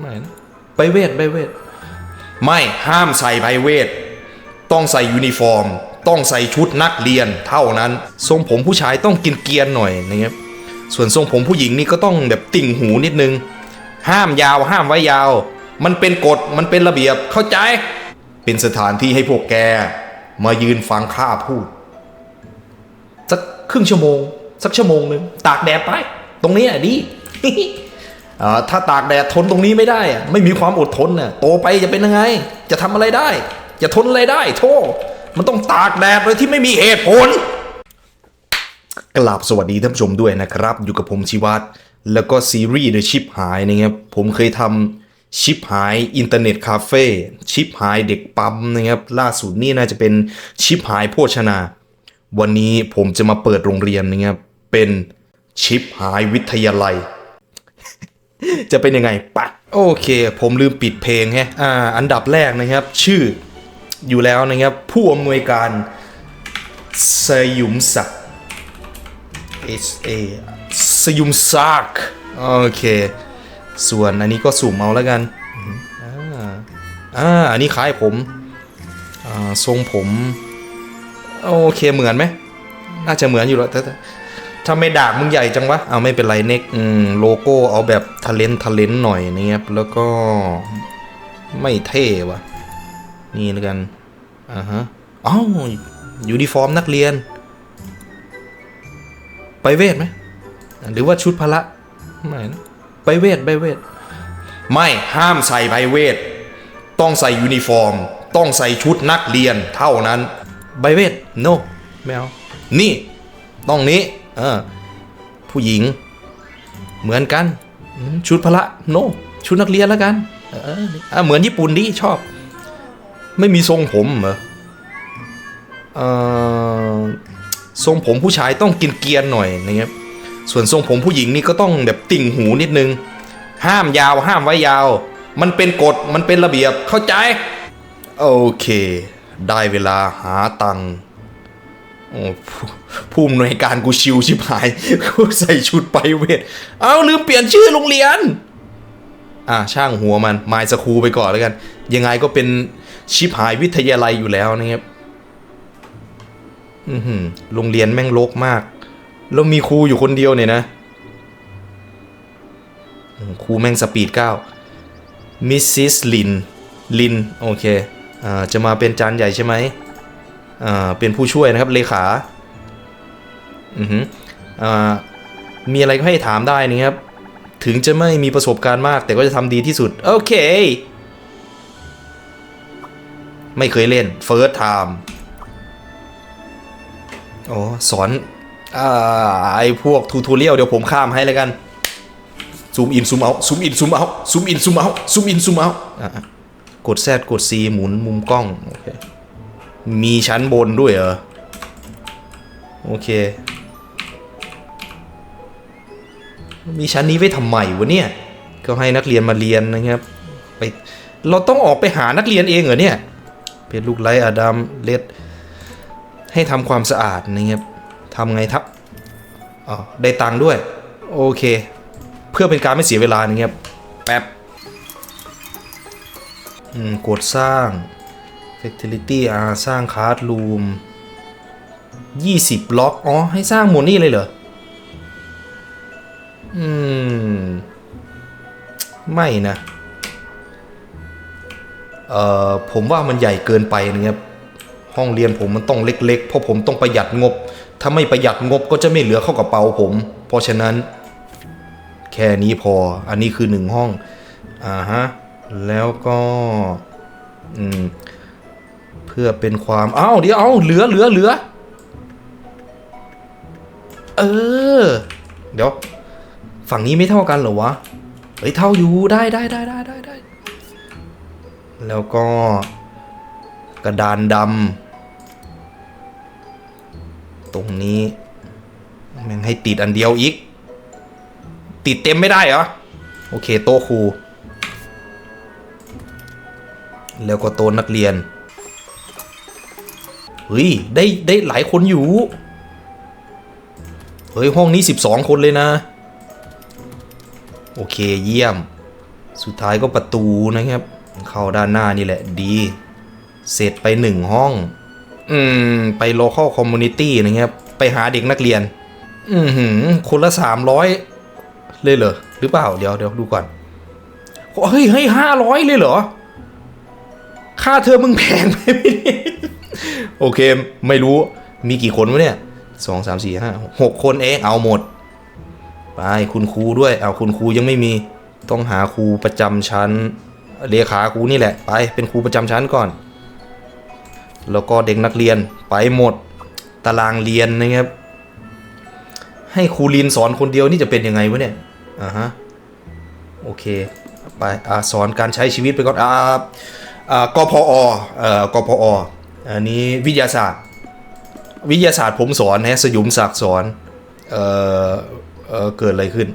ไม่นะไปเวทไปเวทไม่ห้ามใส่ไปเวท ต้องใส่ยูนิฟอร์ม ต้องใส่ชุดนักเรียนเท่านั้น ทรงผมผู้ชายต้องกินเกรียนๆหน่อยนะครับส่วนทรงผมผู้หญิงนี่ก็ต้องแบบติ่งหูนิดนึง ห้ามยาวห้ามไว้ยาว มันเป็นกฎมันเป็นระเบียบเข้าใจ เป็นสถานที่ให้พวกแก มายืนฟังข้าพูด สักครึ่งชั่วโมง สักชั่วโมงหนึ่งตากแดดไป ตรงนี้อะดีอ่า ถ้าตากแดดทนตรงนี้ไม่ได้ ไม่มีความอดทนน่ะโตไปจะเป็นยังไง จะทำอะไรได้ จะทนอะไรได้ โทษมันต้องตากแดดโดยที่ไม่มีเหตุผลกราบสวัสดีท่านผู้ชมด้วยนะครับ อยู่กับผมชิวัตรแล้วก็ซีรีส์ The ชิปหายนะครับผมเคยทำชิปหายอินเทอร์เน็ตคาเฟ่ชิปหายเด็กปั๊มนะครับล่าสุดนี่น่าจะเป็นชิปหายโภชนา วันนี้ผมจะมาเปิดโรงเรียนนะครับเป็นชิปหายวิทยาลัย จะเป็นยังไงปะโอเค ผมลืมปิดเพลงแฮะอ่าอันดับแรกนะครับ ชื่ออยู่แล้วนะครับ ผู้อำนวยการสยุมศักดิ์ S A สยุมศักดิ์โอเค ส่วนอันนี้ก็สุ่มเอาแล้วกันอ่าอันนี้คล้ายผมอ่าทรงผม โอเคเหมือนไหมน่าจะเหมือนอยู่แล้วแต่แต่ ถ้าไม่ด่ามึงใหญ่จังวะเอาไม่เป็นไรเน็กอืมโลโก้เอาแบบทะเลนทะเลนหน่อยนะครับแล้วก็ไม่เท่วะนี่แล้วกันอ่าฮะอ้าวยูนิฟอร์มนักเรียน ไปเวทไหมหรือว่าชุดพละไม่นะไปเวทไปเวทไม่ห้ามใส่ไปเวท ต้องใส่ยูนิฟอร์ม ต้องใส่ชุดนักเรียนเท่านั้น ใบเวท no ไม่เอา นี่ ต้องนี้ เออผู้หญิง เหมือนกัน ชุดพละ no ชุดนักเรียนแล้วกัน เออเหมือนญี่ปุ่นดิชอบ ไม่มีทรงผมเหรอเออทรงผมผู้ชายต้องกินเกียนหน่อยนะครับส่วนทรงผมผู้หญิงนี่ก็ต้องแบบติ่งหูนิดนึง ห้ามยาวห้ามไว้ยาว มันเป็นกฎมันเป็นระเบียบเข้าใจ โอเค ได้เวลาหาตังค์ ผู้อำนวยการกูชิวชิบหาย กูใส่ชุดไปเวท เอาลืมเปลี่ยนชื่อโรงเรียน อ่าช่างหัวมันมายสคูไปก่อนแล้วกัน ยังไงก็เป็นชิบหายวิทยาลัยอยู่แล้วนะครับ อือหือโรงเรียนแม่งรกมาก แล้วมีครูอยู่คนเดียวเนี่ยนะ ครูแม่งสปีดเก้ามิสซิสลิน ลิน โอเค อ่า จะมาเป็นจานใหญ่ใช่ไหม เป็นผู้ช่วยนะครับเลขาอือหืออ่ามีอะไรก็ให้ถามได้นะครับ ถึงจะไม่มีประสบการณ์มาก แต่ก็จะทำดีที่สุด โอเค ไม่เคยเล่น First time อ๋อสอนอไอพวกทูทูเรียลเดี๋ยวผมข้ามให้แล้วกันซูมอินซูมเอาซูมอินซูมเอาซูมอินซูมเอาซูมอินซูมเอากดแซดกด C หมุนมุมกล้อง โอเค มีชั้นบนด้วยเหรอ โอเค มีชั้นนี้ไว้ทำไมวะเนี่ย ก็ให้นักเรียนมาเรียนนะครับ ไป เราต้องออกไปหานักเรียนเองเหรอเนี่ยเพชรลูกไลท์อดัมเลดให้ทำความสะอาดนะครับทำไงทับอ๋อได้ตังค์ด้วย โอเค เพื่อเป็นการไม่เสียเวลานะครับ แป๊บ อืม กดสร้าง fertility อ่าสร้างคาร์ดรูม20บล็อก อ๋อ ให้สร้างหมดนี่เลยเหรอ อืม ไม่นะ เอ่อ ผมว่ามันใหญ่เกินไปนะครับ ห้องเรียนผมมันต้องเล็กๆ เพราะผมต้องประหยัดงบ ถ้าไม่ประหยัดงบก็จะไม่เหลือเข้ากระเป๋าผม เพราะฉะนั้น แค่นี้พอ อันนี้คือหนึ่งห้อง อ่าฮะ แล้วก็ อืม พื่อเป็นความอ้าวเดี๋ยวเอาเหลือเหลือเหลือเออ เดี๋ยว ฝั่งนี้ไม่เท่ากันเหรอวะ เฮ้ย เท่าอยู่ได้ได้ได้ได้ได้ได้ แล้วก็กระดานดำตรงนี้แม่งให้ติดอันเดียวอีก ติดเต็มไม่ได้เหรอ โอเค โต๊ะครู แล้วก็โต๊ะนักเรียน เฮ้ยได้ได้หลายคนอยู่ เฮ้ย ห้องนี้ 12 คนเลยนะ โอเคเยี่ยม สุดท้ายก็ประตูนะครับ เข้าด้านหน้านี่แหละดี เสร็จไปหนึ่งห้อง อืม ไป local community นะครับ ไปหาเด็กนักเรียน อือหือ คนละสามร้อยเลยเหรอ หรือเปล่า เดี๋ยวเดี๋ยวดูก่อน เฮ้ยเฮ้ยห้าร้อยเลยเหรอ ค่าเทอมึงแพงไปไหมพี่ โอเค ไม่รู้มีกี่คนวะเนี่ยสองสามสี่ห้าหกคนเองเอาหมด ไปคุณครูด้วย เอาคุณครูยังไม่มีต้องหาครูประจำชั้นเลขาครูนี่แหละ ไปเป็นครูประจำชั้นก่อน แล้วก็เด็กนักเรียนไปหมดตารางเรียนนะครับ ให้ครูลินสอนคนเดียวนี่จะเป็นยังไงวะเนี่ยอ่าฮะโอเคไปอสอนการใช้ชีวิตไปก่อนอ่าอ่ากพอเอ่อกพอ อันนี้วิทยาศาสตร์ วิทยาศาสตร์ผมสอนฮะสยุมศักดิ์สอน เอ่อเอ่อเกิดอะไรขึ้น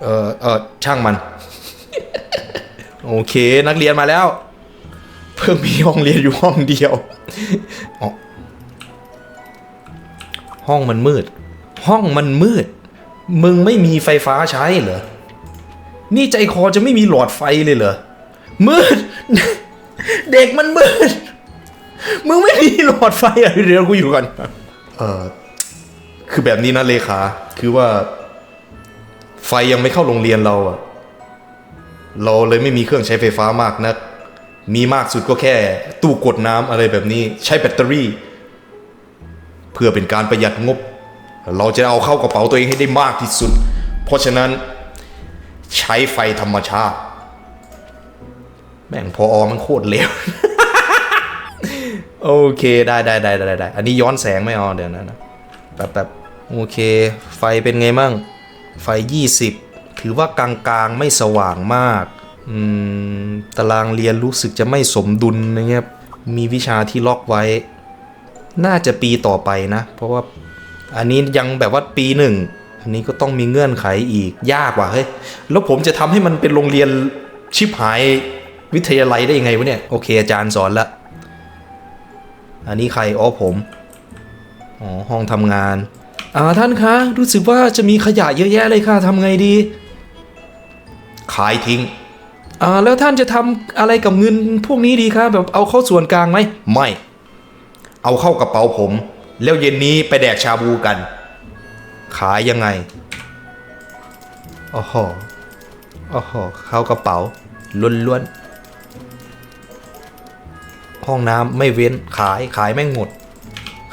เอ่อเอ่อช่างมัน โอเคนักเรียนมาแล้ว เพิ่งมีห้องเรียนอยู่ห้องเดียวอ๋อห้องมันมืด ห้องมันมืด มึงไม่มีไฟฟ้าใช้เหรอ นี่ใจคอจะไม่มีหลอดไฟเลยเหรอ มืด เด็กมันมืด มึงไม่มีหลอดไฟอะไรเดี๋ยวกูอยู่ก่อนเออคือแบบนี้นะเลขา คือว่า ไฟยังไม่เข้าโรงเรียนเราอะเราเลยไม่มีเครื่องใช้ไฟฟ้ามากนัก มีมากสุดก็แค่ ตู้กดน้ำอะไรแบบนี้ ใช้แบตเตอรี่ เพื่อเป็นการประหยัดงบ เราจะเอาเข้ากระเป๋าตัวเองให้ได้มากที่สุด เพราะฉะนั้น ใช้ไฟธรรมชาติ แม่งพออมันโคตรเลวโอเคได้ได้ได้ได้ได้อันนี้ย้อนแสงไม่เอาเดี๋ยวนะนะแป๊บแป๊บโอเค ไฟเป็นไงมั่ง ไฟ 20 ถือว่ากลางๆไม่สว่างมากอืมตารางเรียนรู้สึกจะไม่สมดุลนะครับมีวิชาที่ล็อกไว้ น่าจะปีต่อไปนะ เพราะว่าอันนี้ยังแบบว่าปีหนึ่งอันนี้ก็ต้องมีเงื่อนไขอีกยากว่ะเฮ้ยแล้วผมจะทำให้มันเป็นโรงเรียนชิบหาย วิทยาลัยได้ยังไงวะเนี่ย โอเค อาจารย์สอนละ อันนี้ใครอ๋อผม อ๋อ ห้องทำงาน อ่าท่านคะ รู้สึกว่าจะมีขยะเยอะแยะเลยค่ะทำไงดี ขายทิ้ง อ่า แล้วท่านจะทำอะไรกับเงินพวกนี้ดีคะแบบเอาเข้าส่วนกลางไหม ไม่ เอาเข้ากระเป๋าผม แล้วเย็นนี้ไปแดกชาบูกัน ขายยังไงโอ้โหโอ้โหเข้ากระเป๋าล้วนๆ ห้องน้ำไม่เว้นขายขายแม่งหมด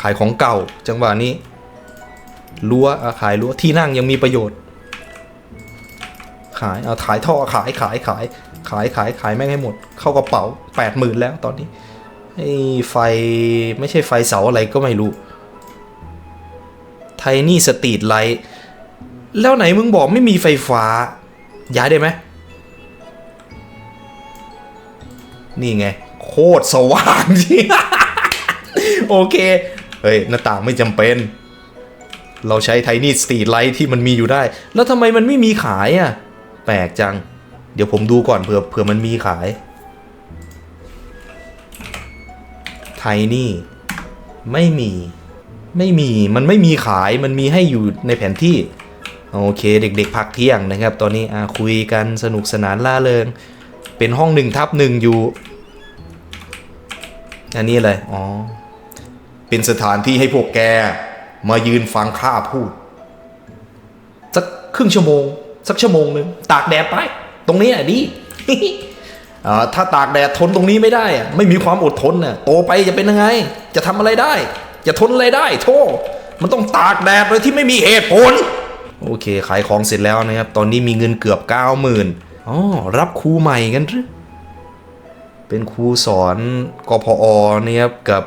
ขายของเก่า จังหวะนี้รั้วขายรั้วที่นั่งยังมีประโยชน์ ขายเอาขายท่อขายขายขาย ขายขายขายแม่งให้หมด เข้ากระเป๋าแปดหมื่นแล้วตอนนี้ไอ้ไฟไม่ใช่ไฟเสาอะไรก็ไม่รู้ไทนี่สตรีทไลท์แล้วไหนมึงบอกไม่มีไฟฟ้า ย้ายได้ไหมนี่ไง ตรสว่างจริงโอเค เฮ้ย หน้าต่างไม่จำเป็น เราใช้ไทนี่สตรีทไลท์ที่มันมีอยู่ได้ แล้วทำไมมันไม่มีขายอะ แปลกจัง เดี๋ยวผมดูก่อนเผื่อเผื่อมันมีขายไทนี่ไม่มีไม่มีมันไม่มีขายมันมีให้อยู่ในแผนที่ โอเคเด็กๆพักเที่ยงนะครับ ตอนนี้อะคุยกันสนุกสนานล่าเริง เป็นห้องหนึ่งทับหนึ่งอยู่ อันนี้อะไร อ๋อ เป็นสถานที่ให้พวกแก มายืนฟังข้าพูด สักครึ่งชั่วโมง สักชั่วโมงหนึ่งตากแดดไป ตรงนี้อะดีอ่าถ้าตากแดดทนตรงนี้ไม่ได้อะไม่มีความอดทนน่ะโตไปจะเป็นยังไง จะทำอะไรได้ จะทนอะไรได้ โทษมันต้องตากแดดโดยที่ไม่มีเหตุผล โอเค ขายของเสร็จแล้วนะครับ ตอนนี้มีเงินเกือบเก้าหมื่นอ๋อรับครูใหม่กันหรือ เป็นครูสอนกพอเนี่ยครับกับ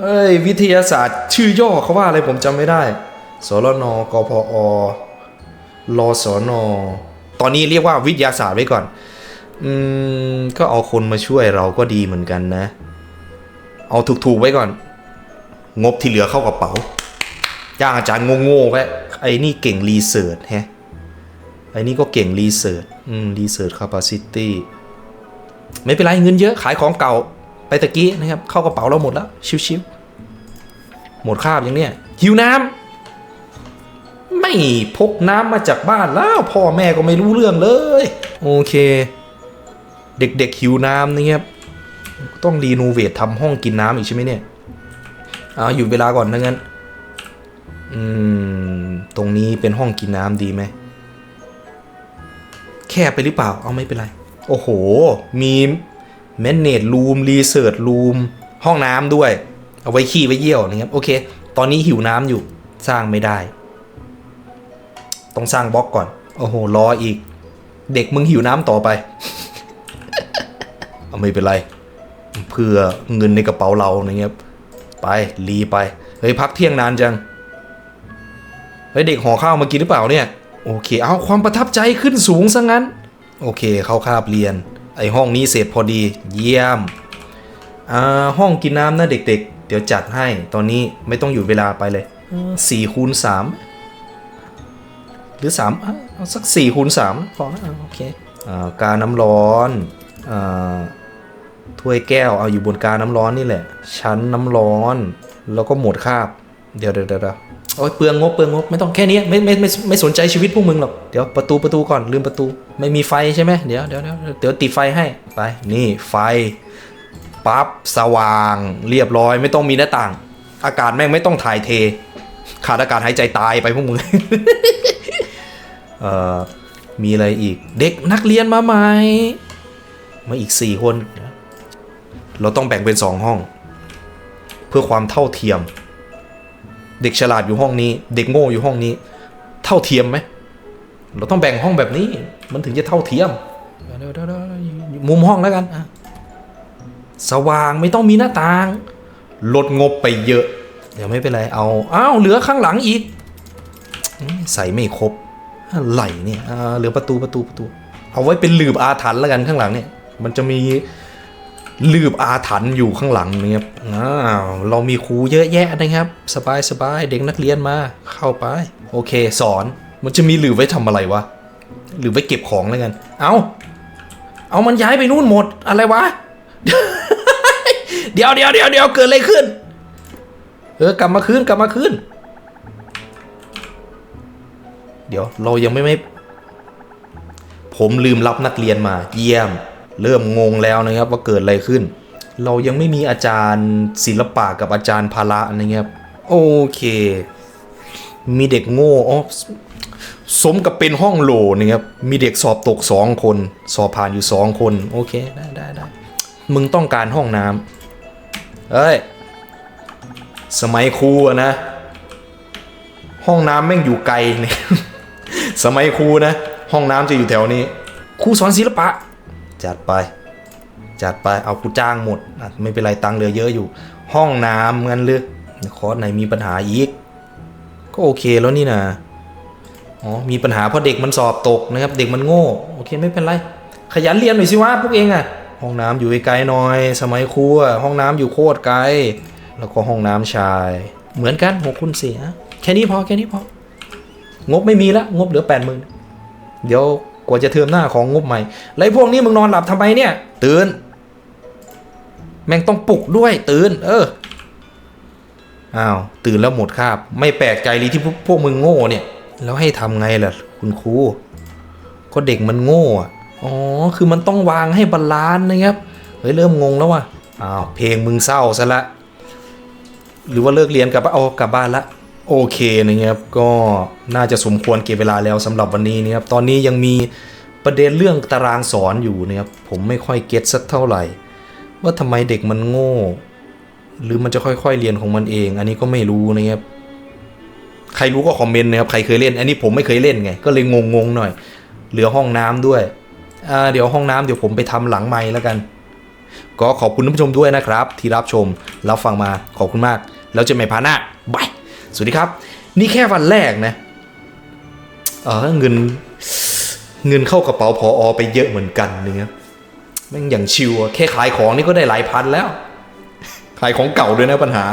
เอ้ยวิทยาศาสตร์ชื่อย่อเขาว่าอะไรผมจำไม่ได้สรนกพอรอสอนอตอนนี้เรียกว่าวิทยาศาสตร์ไว้ก่อน อืม ก็เอาคนมาช่วยเราก็ดีเหมือนกันนะ เอาถูกๆไว้ก่อน งบที่เหลือเข้ากระเป๋า จ้างอาจารย์โง่ๆไว้ ไอ้นี่เก่งรีเสิร์ชแฮะ ไอ้นี่ก็เก่งรีเสิร์ช อืม รีเสิร์ชแคปซิตี้ ไม่เป็นไรเงินเยอะขายของเก่าไปตะกี้นะครับ เข้ากระเป๋าเราหมดแล้วชิวๆหมดคาบอย่างเนี้ยหิวน้ำไม่พกน้ำมาจากบ้านแล้วพ่อแม่ก็ไม่รู้เรื่องเลย โอเค เด็กๆหิวน้ำนะครับต้องรีโนเวททำห้องกินน้ำอีกใช่ไหมเนี่ยเอาหยุดเวลาก่อนถ้างั้นอืมตรงนี้เป็นห้องกินน้ำดีไหมแคบไปหรือเปล่า เอาไม่เป็นไร โอ้โห มีแมนเนจรูมรีเสิร์ชรูมห้องน้ำด้วย เอาไว้ขี้ไว้เยี่ยวนะครับ โอเค ตอนนี้หิวน้ำอยู่สร้างไม่ได้ ต้องสร้างบล็อกก่อน โอ้โห รออีก เด็กมึงหิวน้ำต่อไป เอาไม่เป็นไร เพื่อเงินในกระเป๋าเรานะครับ ไปรีไป เฮ้ย พักเที่ยงนานจัง เฮ้ย เด็กห่อข้าวมากินหรือเปล่าเนี่ย โอเค เอาความประทับใจขึ้นสูงซะงั้น โอเคเข้าคาบเรียน ไอห้องนี้เสร็จพอดี เยี่ยม อ่า ห้องกินน้ำนะเด็กๆ เดี๋ยวจัดให้ ตอนนี้ไม่ต้องอยู่เวลาไปเลยสี่คูณสามหรือสามเอาสักสี่คูณสามพอนะโอเคอ่ากาน้ำร้อนอ่าถ้วยแก้วเอาอยู่บนกาน้ำร้อนนี่แหละ ชั้นน้ำร้อน แล้วก็หมดคาบ เดี๋ยวเดี๋ยวเดี๋ยว โอ้ยเปลืองงบเปลืองงบไม่ต้องแค่นี้ไม่ไม่ไม่ไม่สนใจชีวิตพวกมึงหรอกเดี๋ยวประตูประตูก่อนลืมประตู ไม่มีไฟใช่ไหมเดี๋ยวเดี๋ยวเดี๋ยวเดี๋ยวติดไฟให้ไปนี่ไฟปั๊บสว่าง เรียบร้อยไม่ต้องมีหน้าต่าง อากาศแม่งไม่ต้องถ่ายเท ขาดอากาศหายใจตายไปพวกมึงเอ่อมีอะไรอีกเด็กนักเรียนมาใหม่มาอีกสี่คน เราต้องแบ่งเป็นสองห้อง เพื่อความเท่าเทียม เด็กฉลาดอยู่ห้องนี้ เด็กโง่อยู่ห้องนี้ เท่าเทียมไหมเราต้องแบ่งห้องแบบนี้ มันถึงจะเท่าเทียมเดี๋ยวเดี๋ยวเดี๋ยวมุมห้องแล้วกันอะสว่างไม่ต้องมีหน้าต่าง ลดงบไปเยอะ เดี๋ยวไม่เป็นไรเอาอ้าวเหลือข้างหลังอีกอืมใส่ไม่ครบอะไรเนี่ยอ่าเหลือประตูประตูประตู เอาไว้เป็นหลืบอาถรรพ์แล้วกันข้างหลังเนี่ย มันจะมีห ลืบอาถรรพ์อยู่ข้างหลังนะครับอ้าวเรามีครูเยอะแยะนะครับ สบายสบายเด็กนักเรียนมาเข้าไป โอเค สอนมันจะมีหลืบไว้ทำอะไรวะหรือไว้เก็บของแล้วกัน เอาเอามันย้ายไปนู่นหมดอะไรวะ เดี๋ยวเดี๋ยวเดี๋ยวเดี๋ยวเกิดอะไรขึ้น เออกลับมาคืนกลับมาคืนเดี๋ยวเรายังไม่ไม่ ผมลืมรับนักเรียนมา เยี่ยม เริ่มงงแล้วนะครับว่าเกิดอะไรขึ้น เรายังไม่มีอาจารย์ศิลปะกับอาจารย์พละนะครับโอเค มีเด็กโง่อ๋อสสมกับเป็นห้องโหลนะครับมีเด็กสอบตกสองคน สอบผ่านอยู่สองคน โอเคได้ได้ได้มึงต้องการห้องน้ำเอ้ย สมัยครูนะ ห้องน้ำแม่งอยู่ไกลเนี่ยสมัยครูนะ ห้องน้ำจะอยู่แถวนี้ครูสอนศิลปะ จัดไป จัดไปเอากูจ้างหมดไม่เป็นไรตังเหลือเยอะอยู่ ห้องน้ำงั้นหรือคอร์สไหนมีปัญหาอีก ก็โอเคแล้วนี่นะอ๋อมีปัญหาเพราะเด็กมันสอบตกนะครับ เด็กมันโง่โอเคไม่เป็นไร ขยันเรียนหน่อยสิวะพวกเองอะห้องน้ำอยู่ไกลๆหน่อย สมัยครูอะห้องน้ำอยู่โคตรไกล แล้วก็ห้องน้ำชาย เหมือนกันหกคูณสี่นะแค่นี้พอแค่นี้พอ งบไม่มีละงบเหลือแปดหมื่นเดี๋ยว กว่าจะเทอมหน้าของงบใหม่ไอ้พวกนี้มึงนอนหลับทำไมเนี่ย ตื่น แม่งต้องปลุกด้วย ตื่น เอออ้าวตื่นแล้วหมดคาบ ไม่แปลกใจเลยที่พวกพวกมึงโง่เนี่ย แล้วให้ทำไงล่ะ คุณครูก็เด็กมันโง่อ๋อคือมันต้องวางให้บาลานซ์นะครับเฮ้ยเริ่มงงแล้วว่ะอ้าวเพลงมึงเศร้าซะละหรือว่าเลิกเรียนกลับบ้าเอากลับบ้านละ โอเคนะครับก็น่าจะสมควรเก็บเวลาแล้วสำหรับวันนี้นะครับตอนนี้ยังมีประเด็นเรื่องตารางสอนอยู่นะครับผมไม่ค่อยเก็ตสักเท่าไหร่ ว่าทำไมเด็กมันโง่ หรือมันจะค่อยๆเรียนของมันเอง อันนี้ก็ไม่รู้นะครับใครรู้ก็คอมเมนต์นะครับใครเคยเล่น อันนี้ผมไม่เคยเล่นไงก็เลยงงๆหน่อย เหลือห้องน้ำด้วยอ่าเดี๋ยวห้องน้ำเดี๋ยวผมไปทำหลังไม้แล้วกัน ก็ขอบคุณท่านผู้ชมด้วยนะครับ ที่รับชมรับฟังมาขอบคุณมาก แล้วเจอกันใหม่พาร์ทหน้าบาย สวัสดีครับ นี่แค่วันแรกนะ เออเงินเงินเข้ากระเป๋าพออไปเยอะเหมือนกันเนี่ยแม่งอย่างชิวอะแค่ขายของนี่ก็ได้หลายพันแล้ว ขายของเก่าด้วยนะปัญหา